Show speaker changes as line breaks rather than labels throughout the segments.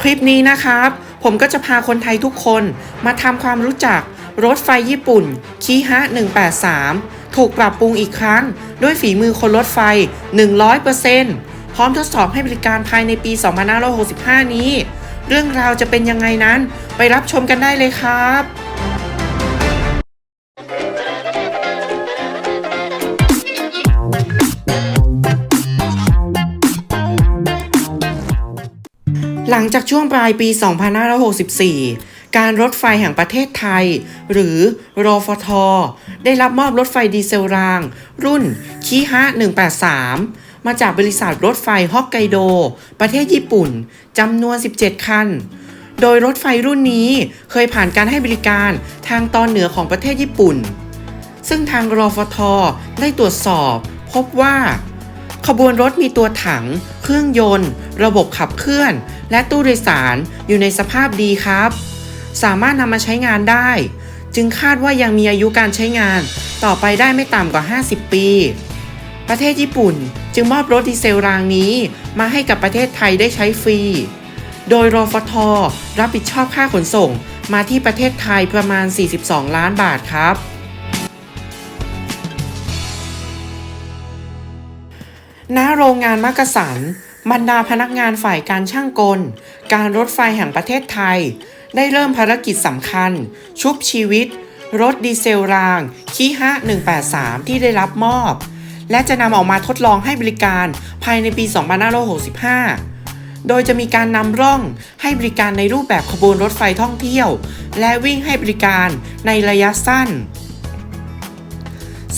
คลิปนี้นะครับ ผมก็จะพาคนไทยทุกคนมาทำความรู้จักรถไฟญี่ปุ่นคีฮะ183 ถูกปรับปรุงอีกครั้ง ด้วยฝีมือคนรถไฟ 100%พร้อมทดสอบให้บริการภายในปี 2565 นี้ เรื่องราวจะเป็นยังไงนั้น ไปรับชมกันได้เลยครับ หลังจากช่วงปลายปี 2564 การรถไฟแห่งประเทศไทย หรือรอฟท ได้รับมอบรถไฟดีเซลราง รุ่นคีฮะ183 มาจากบริษัทรถไฟฮอกไกโด ประเทศญี่ปุ่นจำนวน 17 คัน โดยรถไฟรุ่นนี้เคยผ่านการให้บริการทางตอนเหนือของประเทศญี่ปุ่น ซึ่งทางรอฟท ได้ตรวจสอบ พบว่า ขบวนรถมีตัวถัง เครื่องยนต์ ระบบขับเคลื่อน และตู้โดยสารอยู่ในสภาพดีครับ สามารถนำมาใช้งานได้ จึงคาดว่ายังมีอายุการใช้งานต่อไปได้ไม่ต่ำกว่า 50 ปี ประเทศญี่ปุ่นจึงมอบรถดีเซลรางนี้มาให้กับประเทศไทยได้ใช้ฟรี โดยรอฟท รับผิดชอบค่าขนส่งมาที่ประเทศไทยประมาณ 42 ล้านบาทครับณโรงงานมักกะสัน บรรดาพนักงานฝ่ายการช่างกล การรถไฟแห่งประเทศไทย ได้เริ่มภารกิจสำคัญ ชุบชีวิต รถดีเซลราง คีฮะ183 ที่ได้รับมอบ และจะนำออกมาทดลองให้บริการภายในปี 2565 โดยจะมีการนำร่องให้บริการในรูปแบบขบวนรถไฟท่องเที่ยว และวิ่งให้บริการในระยะสั้น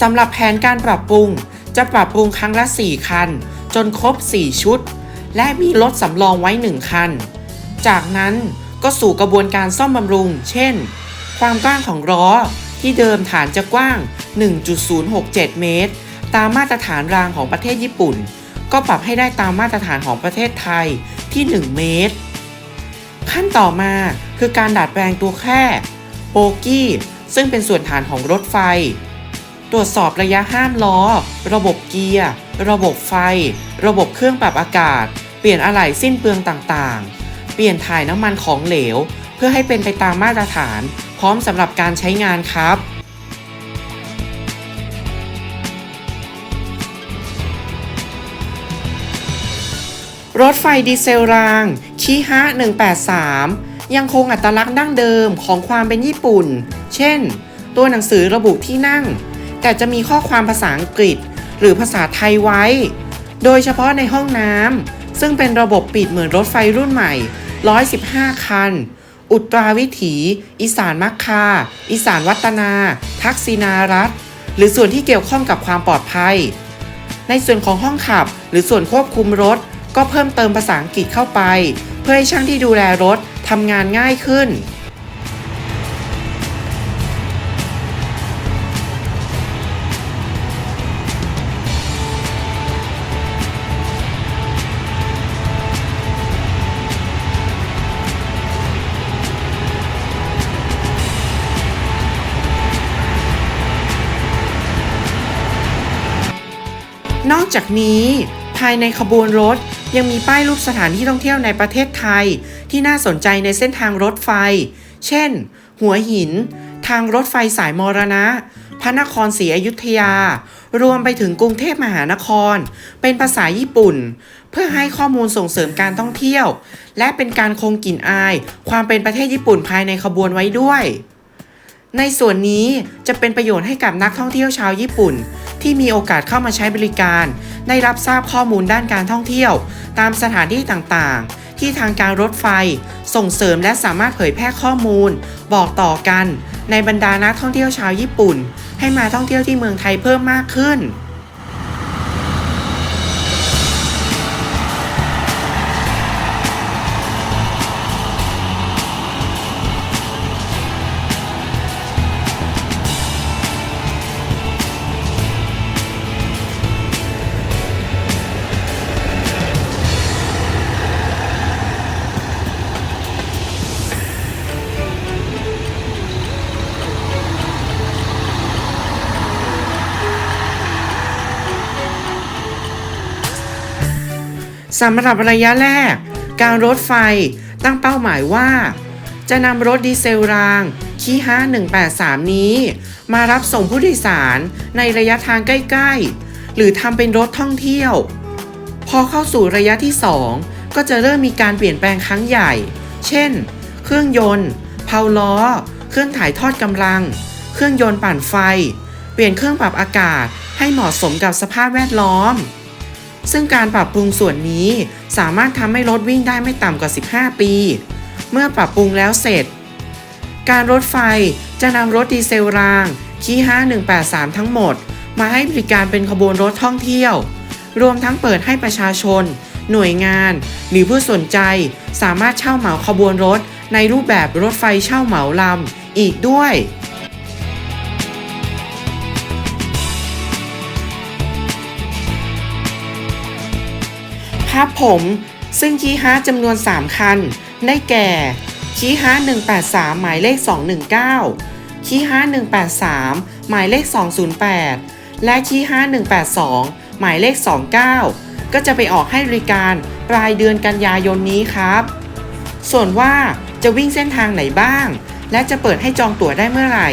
สำหรับแผนการปรับปรุงจะปรับปรุงครั้งละ 4 คัน จนครบ 4 ชุด และมีรถสำรองไว้ 1 คัน จากนั้นก็สู่กระบวนการซ่อมบำรุง เช่น ความกว้างของล้อที่เดิมฐานจะกว้าง 1.067 เมตร ตามมาตรฐานรางของประเทศญี่ปุ่น ก็ปรับให้ได้ตามมาตรฐานของประเทศไทยที่ 1 เมตร ขั้นต่อมาคือการดัดแปลงตัวแคร่โบกี้ ซึ่งเป็นส่วนฐานของรถไฟ ตรวจสอบระยะห้ามล้อ ระบบเกียร์ ระบบไฟ ระบบเครื่องปรับอากาศ เปลี่ยนอะไหล่สิ้นเปลืองต่างๆ เปลี่ยนถ่ายน้ำมันของเหลว เพื่อให้เป็นไปตามมาตรฐาน พร้อมสำหรับการใช้งานครับรถไฟดีเซลรางคีฮะ183 ยังคงอัตลักษณ์ดั้งเดิมของความเป็นญี่ปุ่น เช่น ตัวหนังสือระบุที่นั่ง แต่จะมีข้อความภาษาอังกฤษ หรือภาษาไทยไว้ โดยเฉพาะในห้องน้ำซึ่งเป็นระบบปิดเหมือนรถไฟรุ่นใหม่ 115 คัน อุตราวิถี อีสานมักคา อีสานวัฒนา ทักษินารัฐ หรือส่วนที่เกี่ยวข้องกับความปลอดภัย ในส่วนของห้องขับ หรือส่วนควบคุมรถ ก็เพิ่มเติมภาษาอังกฤษเข้าไป เพื่อให้ช่างที่ดูแลรถทำงานง่ายขึ้น นอกจากนี้ภายในขบวนรถยังมีป้ายรูปสถานที่ท่องเที่ยวในประเทศไทย ที่น่าสนใจในเส้นทางรถไฟ เช่น หัวหิน ทางรถไฟสายมรณะ พระนครศรีอยุธยา รวมไปถึงกรุงเทพมหานคร เป็นภาษาญี่ปุ่น เพื่อให้ข้อมูลส่งเสริมการท่องเที่ยว และเป็นการคงกลิ่นอาย ความเป็นประเทศญี่ปุ่นภายในขบวนไว้ด้วย ในส่วนนี้จะเป็นประโยชน์ให้กับนักท่องเที่ยวชาวญี่ปุ่น ที่มีโอกาสเข้ามาใช้บริการ ได้รับทราบข้อมูลด้านการท่องเที่ยว ตามสถานที่ต่างๆ ที่ทางการรถไฟ ส่งเสริมและสามารถเผยแพร่ข้อมูล บอกต่อกัน ในบรรดานักท่องเที่ยวชาวญี่ปุ่น ให้มาท่องเที่ยวที่เมืองไทยเพิ่มมากขึ้น สำหรับระยะแรก การรถไฟตั้งเป้าหมายว่า จะนำรถดีเซลรางคีฮา183 นี้ มารับส่งผู้โดยสารในระยะทางใกล้ๆ หรือทำเป็นรถท่องเที่ยว พอเข้าสู่ระยะที่ 2 ก็จะเริ่มมีการเปลี่ยนแปลงครั้งใหญ่ เช่น เครื่องยนต์ เพาล้อ เครื่องถ่ายทอดกำลัง เครื่องยนต์ปั่นไฟ เปลี่ยนเครื่องปรับอากาศให้เหมาะสมกับสภาพแวดล้อม ซึ่งการปรับปรุงส่วนนี้สามารถทำให้รถวิ่งได้ไม่ต่ำกว่า 15 ปี เมื่อปรับปรุงแล้วเสร็จ การรถไฟจะนำรถดีเซลรางคี5183 ทั้งหมด มาให้บริการเป็นขบวนรถท่องเที่ยว รวมทั้งเปิดให้ประชาชน หน่วยงาน หรือผู้สนใจ สามารถเช่าเหมาขบวนรถในรูปแบบรถไฟเช่าเหมาลำอีกด้วย ครับผม ซึ่งคีฮาร์จำนวน 3 คัน ได้แก่คีฮาร์183 หมายเลข 219คีฮาร์183 หมายเลข 208 และคีฮาร์182 หมายเลข 29 ก็จะไปออกให้บริการปลายเดือนกันยายนนี้ครับ ส่วนว่าจะวิ่งเส้นทางไหนบ้าง และจะเปิดให้จองตั๋วได้เมื่อไหร่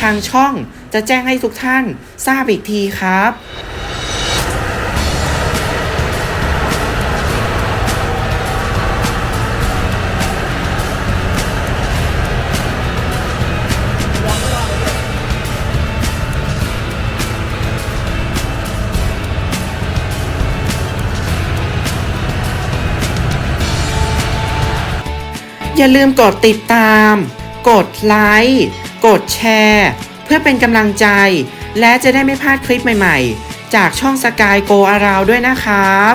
ทางช่องจะแจ้งให้ทุกท่านทราบอีกทีครับ อย่าลืมกดติดตาม กดไลค์ กดแชร์ เพื่อเป็นกำลังใจ และจะได้ไม่พลาดคลิปใหม่ๆ จากช่องสกายโกอาราวด้วยนะครับ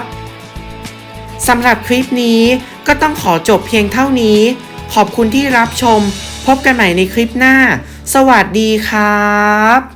สำหรับคลิปนี้ก็ต้องขอจบเพียงเท่านี้ ขอบคุณที่รับชม พบกันใหม่ในคลิปหน้า สวัสดีครับ